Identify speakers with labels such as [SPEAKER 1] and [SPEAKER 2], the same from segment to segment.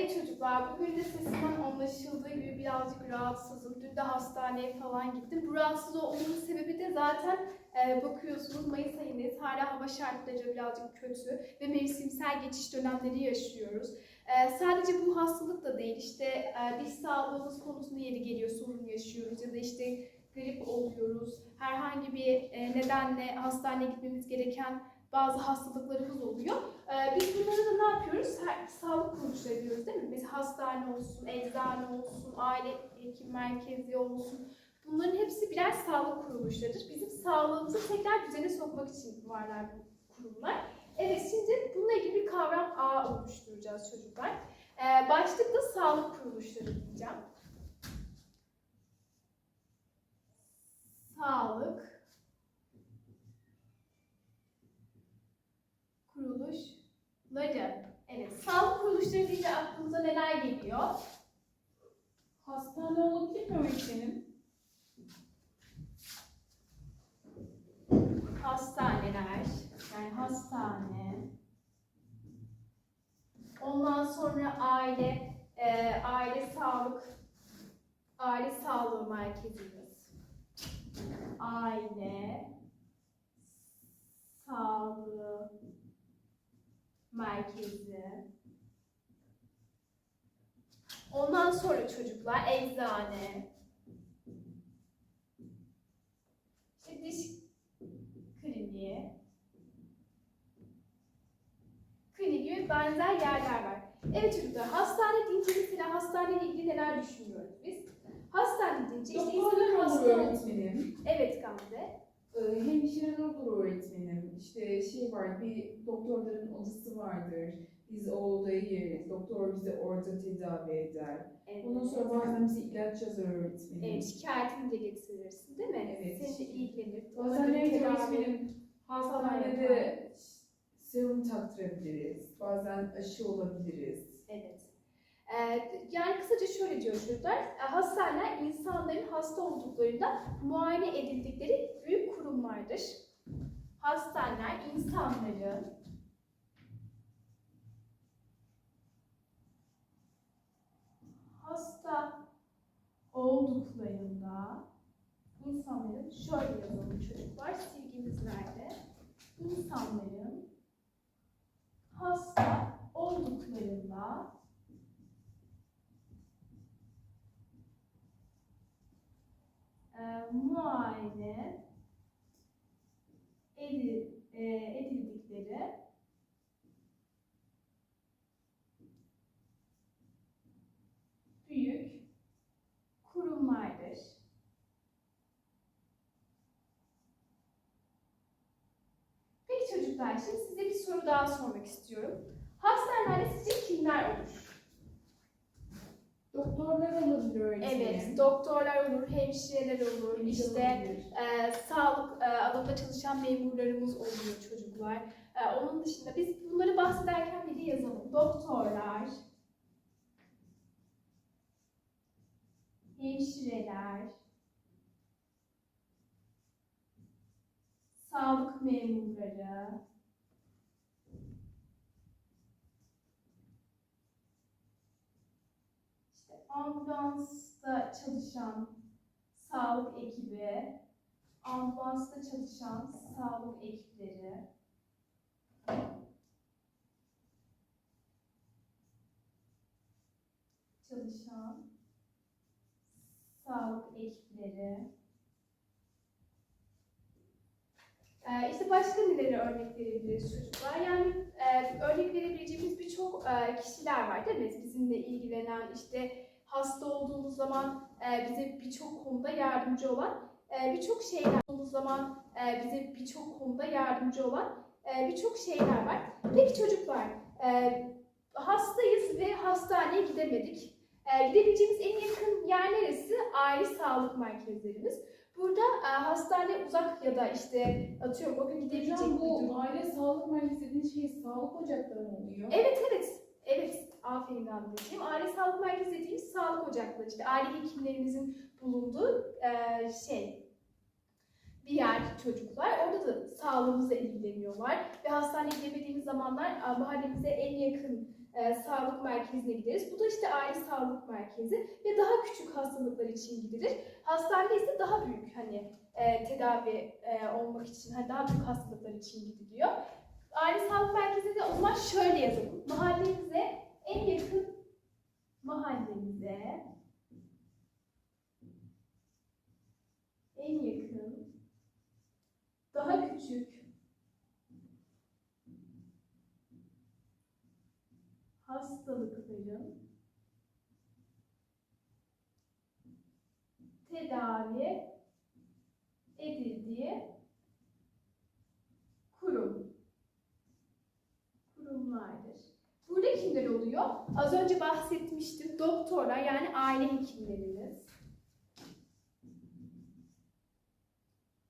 [SPEAKER 1] evet çocuklar, bugün de sesimden anlaşıldığı gibi birazcık rahatsızım. Dün de hastaneye falan gittim. Bu rahatsız olmamın sebebi de zaten e, bakıyorsunuz Mayıs ayındayız. Hala hava şartları birazcık kötü ve mevsimsel geçiş dönemleri yaşıyoruz. E, sadece bu hastalık da değil, işte e, diş sağlığımız konusunda yeri geliyor sorun yaşıyoruz ya da işte grip oluyoruz. Herhangi bir e, nedenle hastaneye gitmemiz gereken bazı hastalıklarımız oluyor. Ee, biz bunları yapıyoruz? Her, sağlık kuruluşları diyoruz değil mi? Mesela hastane olsun, eczane olsun, aile hekim merkezi olsun. Bunların hepsi birer sağlık kuruluşlarıdır. Bizim sağlığımızı tekrar düzene sokmak için varlar bu kurumlar. Evet şimdi bununla ilgili bir kavram ağ oluşturacağız çocuklar. Ee, başlıkta sağlık kuruluşları diyeceğim. Sağlık kuruluşları. Evet, sağlık kuruluşları deyince aklınıza neler geliyor?
[SPEAKER 2] Hastane olabilir mi öğretmenim?
[SPEAKER 1] Hastaneler, yani hastane. Ondan sonra aile, e, aile sağlık, aile sağlığı merkezimiz. Aile sağlığı merkezi. Ondan sonra çocuklar eczane. İşte diş kliniği. Klinik gibi benzer yerler var. Evet çocuklar hastane deyince mesela hastaneyle ilgili neler düşünüyoruz biz? Hastane deyince işte insanın
[SPEAKER 2] Doktorlar olur
[SPEAKER 1] hasta
[SPEAKER 2] öğretmenim.
[SPEAKER 1] Evet Gamze.
[SPEAKER 2] Ee, olur öğretmenim. İşte şey var, bir doktorların odası vardır. Biz o odaya gireriz. Doktor bizi orada tedavi eder.
[SPEAKER 1] Evet.
[SPEAKER 2] Ondan sonra bazen bize ilaç yazar öğretmenim.
[SPEAKER 1] Evet, şikayetini de getirirsin değil mi?
[SPEAKER 2] Evet.
[SPEAKER 1] Seninle ilgilenir.
[SPEAKER 2] Bazen
[SPEAKER 1] tedavi-
[SPEAKER 2] öğretmenim? Hastanede serum taktırabiliriz. Bazen aşı olabiliriz.
[SPEAKER 1] Evet. Ee, yani kısaca şöyle diyor çocuklar, e, hastaneler insanların hasta olduklarında muayene edildikleri. Hastaneler insanların hasta olduklarında insanların şöyle yazalım çocuklar, silgimiz nerede? İnsanların hasta olduklarında e, muayene edildikleri büyük kurumlardır. Peki çocuklar şimdi size bir soru daha sormak istiyorum. Hastanelerde sizce kimler olur?
[SPEAKER 2] Doktorlar olabilir öğretmenim.
[SPEAKER 1] Evet, doktorlar olur, hemşireler olur,
[SPEAKER 2] Hemşire
[SPEAKER 1] işte e, sağlık e, alanında çalışan memurlarımız oluyor çocuklar. E, onun dışında biz bunları bahsederken bir de yazalım. Doktorlar, hemşireler, sağlık memurları, işte ambulansta çalışan sağlık ekibi, ambulansta çalışan sağlık ekipleri, çalışan sağlık ekipleri. Ee, işte başka neleri örnek verebiliriz çocuklar? Yani e, örnek verebileceğimiz birçok e, kişiler var değil mi? Bizimle ilgilenen, işte hasta olduğumuz zaman e, bize birçok konuda yardımcı olan e, birçok şeyler olduğumuz zaman e, bize birçok konuda yardımcı olan e, birçok şeyler var. Peki çocuklar, e, hastayız ve hastaneye gidemedik. E, gidebileceğimiz en yakın yer neresi? Aile sağlık merkezlerimiz. Burada e, hastane uzak ya da işte atıyorum o gün gidebilecek
[SPEAKER 2] Hocam bu aile sağlık merkezi dediğiniz şey sağlık ocakları mı oluyor?
[SPEAKER 1] Evet evet. Evet. Aferin Gamze'ciğim. Aile sağlık merkezi dediğimiz sağlık ocakları. işte aile hekimlerimizin bulunduğu e, şey bir yer çocuklar. Orada da sağlığımızla ilgileniyorlar. Ve hastaneye gidemediğimiz zamanlar mahallemize en yakın e, sağlık merkezine gideriz. Bu da işte aile sağlık merkezi ve daha küçük hastalıklar için gidilir. Hastane ise daha büyük hani e, tedavi e, olmak için, hani daha büyük hastalıklar için gidiliyor. Aile sağlık merkezinde de o zaman şöyle yazalım. Mahallemize en yakın mahallemize en yakın daha küçük hastalıkların tedavi edildiği kurum kurumlardır. Burada kimler oluyor? Az önce bahsetmiştim. Doktorlar yani aile hekimlerimiz.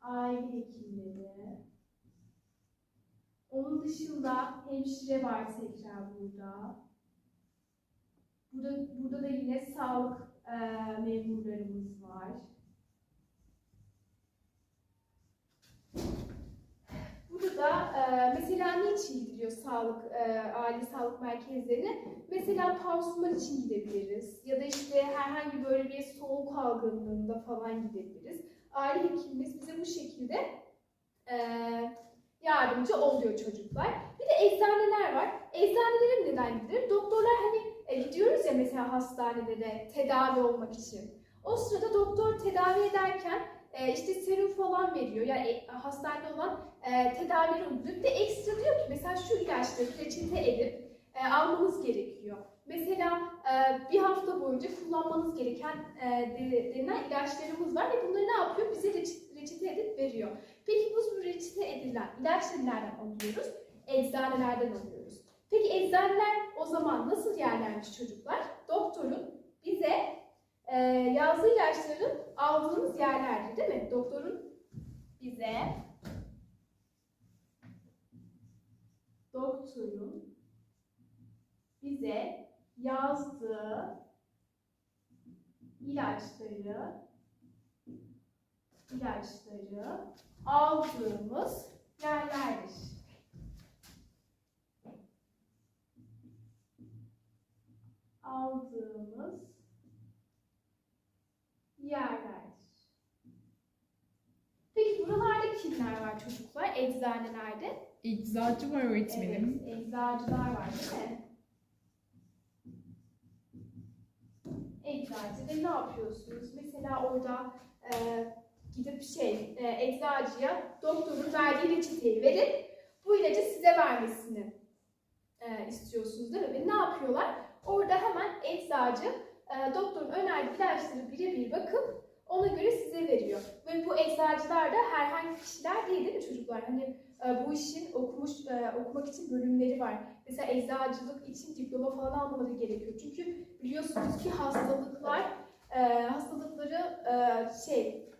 [SPEAKER 1] Aile hekimleri. Onun dışında hemşire var tekrar burada. Burada, burada da yine sağlık e, memurlarımız var. Burada da e, mesela niçin gidiliyor sağlık, e, aile sağlık merkezlerine? Mesela pansuman için gidebiliriz. Ya da işte herhangi böyle bir soğuk algınlığında falan gidebiliriz. Aile hekimimiz bize bu şekilde e, yardımcı oluyor çocuklar. Bir de eczaneler var. Eczanelere neden gidilir? Doktorlar hani e, gidiyoruz ya mesela hastanelere tedavi olmak için. O sırada doktor tedavi ederken e, işte serum falan veriyor. Yani e, hastanede olan e, tedavileri uyguluyor. Bir de ekstra diyor ki mesela şu ilaçları reçete edip e, almanız gerekiyor. Mesela e, bir hafta boyunca kullanmanız gereken e, de- denilen ilaçlarımız var ve bunları ne yapıyor? Bize reçete, edip veriyor. Peki bu reçete edilen ilaçları nereden alıyoruz? Eczanelerden alıyoruz. Peki eczaneler o zaman nasıl yerlermiş çocuklar? Doktorun bize e, yazdığı ilaçların aldığımız yerlerdir değil mi? Doktorun bize doktorun bize yazdığı ilaçları ilaçları aldığımız yerlerdir. Aldığımız yerlerdir. Peki buralarda kimler var çocuklar? Eczanelerde?
[SPEAKER 2] Eczacı var öğretmenim.
[SPEAKER 1] Evet, eczacılar var değil mi? Eczacıda ne yapıyorsunuz? Mesela orada e, gidip şey, e, eczacıya doktorun verdiği reçeteyi verin, bu ilacı size vermesini e, istiyorsunuz değil mi? Ve ne yapıyorlar? Orada hemen eczacı e, doktorun önerdiği ilaçları birebir bakıp ona göre size veriyor. Ve bu eczacılar da herhangi kişiler değil değil mi çocuklar? Hani e, bu işin okumuş e, okumak için bölümleri var. Mesela eczacılık için diploma falan almaları gerekiyor. Çünkü biliyorsunuz ki hastalıklar e, hastalıkları şey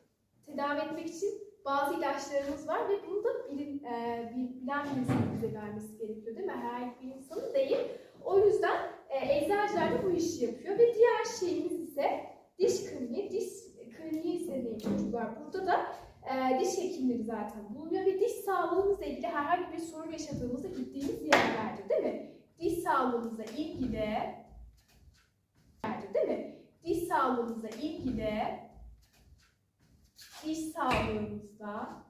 [SPEAKER 1] tedavi etmek için bazı ilaçlarımız var ve bunu da bilin, e, bil- bilen bir insanın bize vermesi gerekiyor değil mi? Herhangi bir insanın değil. O yüzden e, eczacılar da bu işi yapıyor ve diğer şeyimiz ise diş kliniği. Diş kliniği ne çocuklar? Burada da e, diş hekimleri zaten bulunuyor ve diş sağlığımızla ilgili herhangi bir sorun yaşadığımızda gittiğimiz yerlerdir değil mi? Diş sağlığımızla ilgili değil mi? Diş sağlığımızla ilgili diş sağlığımızla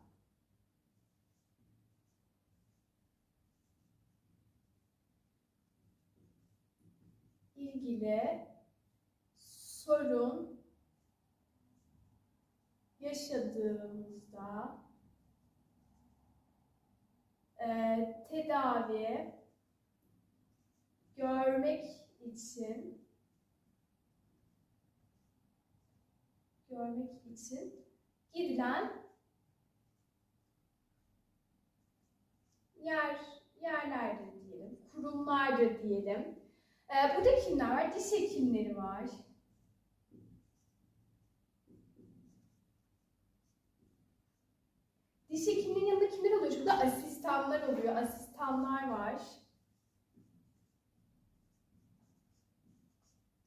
[SPEAKER 1] ilgili sorun yaşadığımızda eee, tedavi görmek için görmek için gidilen yer yerlerdir diyelim, kurumlardır diyelim. Ee, burada kimler var? Diş hekimleri var. Diş hekimliğinin yanında kimler oluyor? Şurada asistanlar oluyor. Asistanlar var.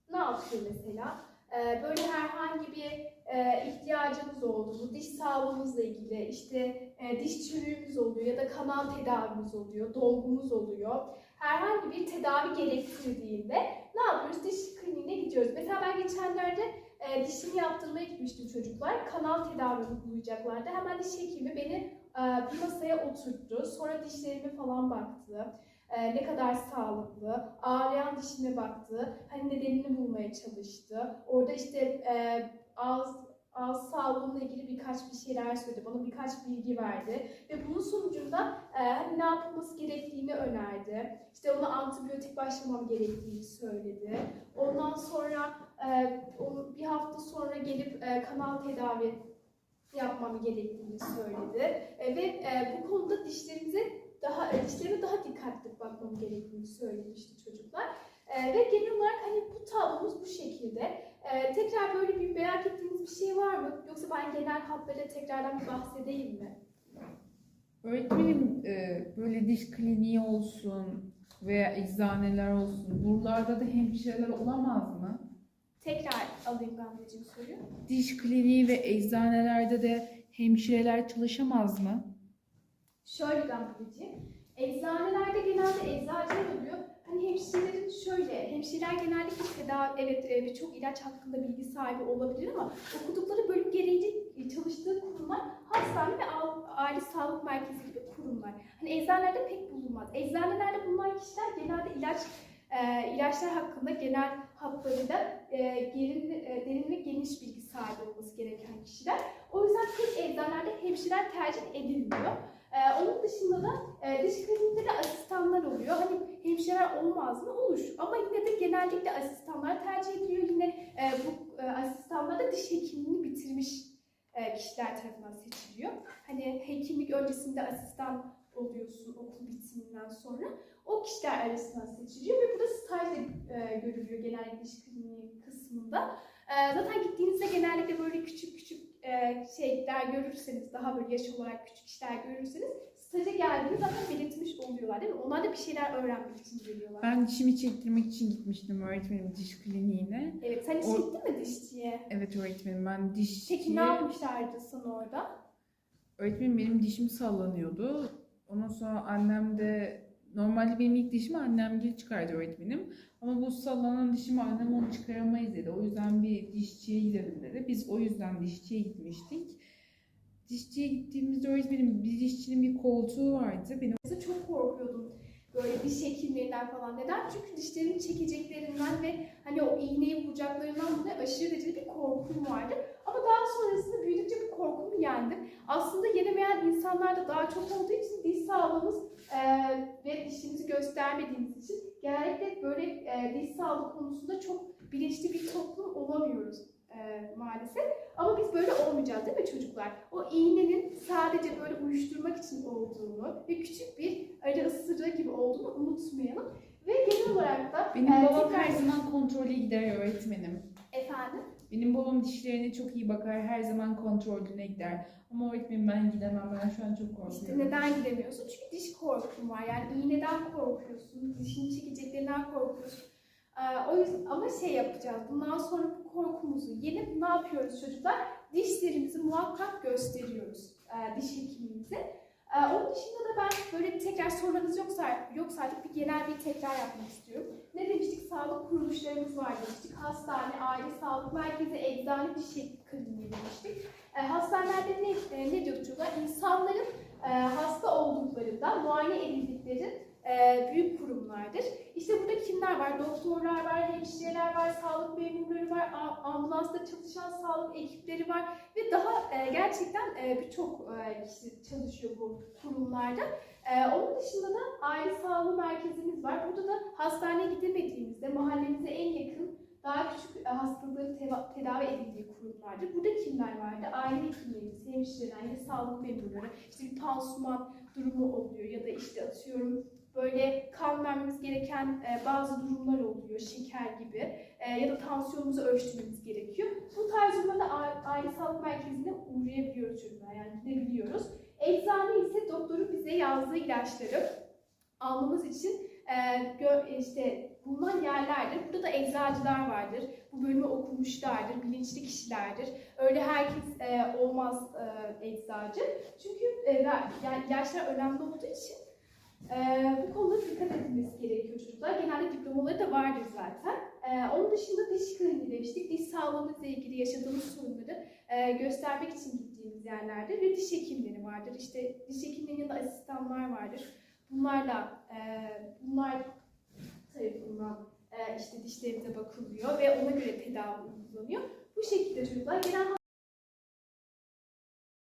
[SPEAKER 1] Ne yapıyor mesela? Ee, böyle herhangi bir e, ihtiyacımız oldu. Diş sağlığımızla ilgili işte e, diş çürüğümüz oluyor ya da kanal tedavimiz oluyor, dolgumuz oluyor. Herhangi bir tedavi gerektirdiğinde ne yapıyoruz? Diş kliniğine gidiyoruz. Mesela ben geçenlerde e, dişimi yaptırmaya gitmiştim çocuklar. Kanal tedavi uygulayacaklardı. Hemen diş hekimi beni e, bir masaya oturttu. Sonra dişlerime falan baktı. E, ne kadar sağlıklı, ağrıyan dişime baktı. Hani nedenini bulmaya çalıştı. Orada işte e, ağız ağız sağlığımla ilgili birkaç bir şeyler söyledi. Bana birkaç bilgi verdi. Ve bunun sonucunda e, hani ne yapılması gerektiğini önerdi. İşte ona antibiyotik başlamam gerektiğini söyledi. Ondan sonra e, bir hafta sonra gelip e, kanal tedavi yapmam gerektiğini söyledi. E, ve e, bu konuda dişlerimize daha dişlerime daha dikkatli bakmam gerektiğini söylemişti çocuklar. E, ve genel olarak hani bu tablomuz bu şekilde. E, tekrar böyle bir merak ettiğiniz bir şey var mı? Yoksa ben genel hatlarıyla tekrardan bir bahsedeyim mi?
[SPEAKER 3] Öğretmenim e, böyle diş kliniği olsun veya eczaneler olsun buralarda da hemşireler olamaz mı?
[SPEAKER 1] Tekrar alayım Gamzeciğim soruyu.
[SPEAKER 3] Diş kliniği ve eczanelerde de hemşireler çalışamaz mı?
[SPEAKER 1] Şöyle Gamzeciğim. Eczanelerde genelde eczacılar oluyor. Hani hemşirelerin şöyle, hemşireler genellikle tedavi, evet e, birçok ilaç hakkında bilgi sahibi olabilir ama okudukları bölüm gereğince e, çalıştığı kurumlar hastane ve aile sağlık merkezi gibi kurumlar. Hani eczanelerde pek bulunmaz. Eczanelerde bulunan kişiler genelde ilaç e, ilaçlar hakkında genel hatlarıyla e, derin, e, derin ve geniş bilgi sahibi olması gereken kişiler. O yüzden pek eczanelerde hemşireler tercih edilmiyor. Ee, onun dışında da e, diş kliniğinde de asistanlar oluyor. Hani hemşireler olmaz mı? Olur. Ama yine de genellikle asistanlar tercih ediliyor. Yine e, bu e, asistanlar da diş hekimliğini bitirmiş e, kişiler tarafından seçiliyor. Hani hekimlik öncesinde asistan oluyorsun okul bitiminden sonra. O kişiler arasından seçiliyor ve burada stajla e, görülüyor genellikle diş kliniği kısmında. E, zaten gittiğinizde genellikle böyle küçük küçük e, şeyler görürseniz, daha böyle yaş olarak küçük işler görürseniz staja geldiğini zaten belirtmiş oluyorlar değil mi? Onlar da bir şeyler öğrenmek için geliyorlar.
[SPEAKER 3] Ben dişimi çektirmek için gitmiştim öğretmenim diş kliniğine.
[SPEAKER 1] Evet, sen hiç
[SPEAKER 3] O-
[SPEAKER 1] gittin mi dişçiye?
[SPEAKER 3] Evet öğretmenim ben diş
[SPEAKER 1] Peki ne yapmışlardı sana orada?
[SPEAKER 3] Öğretmenim benim dişim sallanıyordu. Ondan sonra annem de normalde benim ilk dişimi annem geri çıkardı öğretmenim. Ama bu sallanan dişimi annem onu çıkaramayız dedi. O yüzden bir dişçiye gidelim dedi. Biz o yüzden dişçiye gitmiştik. Dişçiye gittiğimizde öğretmenim bir dişçinin bir koltuğu vardı. Benim
[SPEAKER 1] çok korkuyordum böyle diş hekimlerinden falan. Neden? Çünkü dişlerini çekeceklerinden ve hani o iğneyi vuracaklarından dolayı aşırı derecede bir korkum vardı. Ama daha sonrasında büyüdükçe bu korkumu yendim. Aslında yenemeyen insanlar da daha çok olduğu için diş sağlığımız eee, ve dişimizi göstermediğimiz için genellikle böyle eee, diş sağlığı konusunda çok bilinçli bir toplum olamıyoruz eee, maalesef. Ama biz böyle olmayacağız değil mi çocuklar? O iğnenin sadece böyle uyuşturmak için olduğunu ve küçük bir arı ısırığı gibi olduğunu unutmayalım. Ve genel olarak da
[SPEAKER 3] benim
[SPEAKER 1] eee,
[SPEAKER 3] babam her zaman kontrole gider öğretmenim.
[SPEAKER 1] efendim
[SPEAKER 3] Benim babam dişlerine çok iyi bakar. Her zaman kontrolüne gider. Ama öğretmenim ben gidemem. Ben şu an çok korkuyorum.
[SPEAKER 1] İşte neden gidemiyorsun? Çünkü diş korkun var. Yani iğneden korkuyorsun, dişini çekeceklerinden korkuyorsun. Ee, o yüzden ama şey yapacağız. Bundan sonra bu korkumuzu yenip ne yapıyoruz çocuklar? Dişlerimizi muhakkak gösteriyoruz e, diş hekimimize. Ee, onun dışında da ben böyle tekrar sorularınız yoksa, yoksa artık bir genel bir tekrar yapmak istiyorum. Ne demiştik? Sağlık kuruluşlarımız var demiştik. Hastane, aile sağlık merkezi, eczane, diş kliniği demiştik. E, hastanelerde ne, e, ne diyorduk çocuklar? İnsanların e, hasta olduklarında muayene edildikleri e, büyük kurumlardır. İşte burada kimler var? Doktorlar var, hemşireler var, sağlık memurları var, ambulansta çalışan sağlık ekipleri var ve daha e, gerçekten e, birçok e, kişi çalışıyor bu kurumlarda. E, onun dışında da aile sağlığı merkezimiz var. Burada da hastaneye gidemediğimizde mahallemize en yakın daha küçük e, hastalıkların teva- tedavi edildiği kurumlardır. Burada kimler vardı? Aile hekimlerimiz, hemşireler, sağlık memurları, işte bir pansuman durumu oluyor ya da işte atıyorum böyle kan vermemiz gereken e, bazı durumlar oluyor, şeker gibi e, ya da tansiyonumuzu ölçtürmemiz gerekiyor. Bu tarz durumlarda aile sağlık merkezine uğrayabiliyoruz çocuklar, yani gidebiliyoruz. Eczane ise doktorun bize yazdığı ilaçları almamız için e, işte bulunan yerlerdir. Burada da eczacılar vardır. Bu bölümü okumuşlardır, bilinçli kişilerdir. Öyle herkes e, olmaz e, eczacı. Çünkü e, yani ilaçlar önemli olduğu için Ee, bu konuda dikkat edilmesi gerekiyor çocuklar. Genelde diplomaları da vardır zaten. Ee, onun dışında diş kliniği demiştik. Diş sağlığımızla ilgili yaşadığımız sorunları e, göstermek için gittiğimiz yerlerdir. Ve diş hekimleri vardır. İşte diş hekimlerinin asistanlar vardır. Bunlarla, e, bunlar tarafından e, işte dişlerimize bakılıyor ve ona göre tedavi uygulanıyor. Bu şekilde çocuklar genel